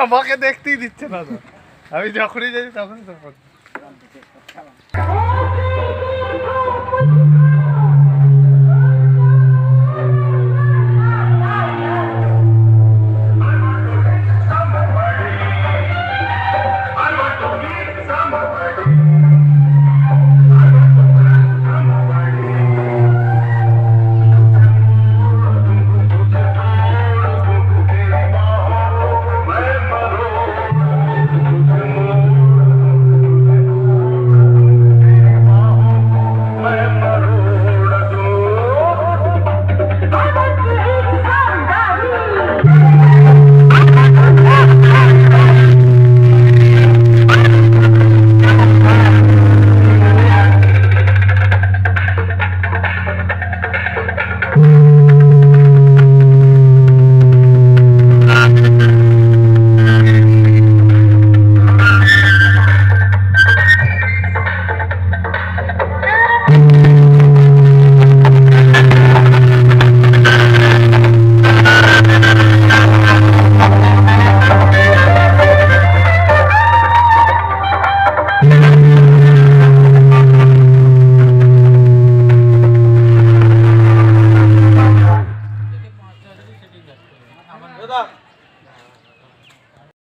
আমাকে দেখতেই দিচ্ছে না তো আমি যখনই যাই তখনই তো। 儿子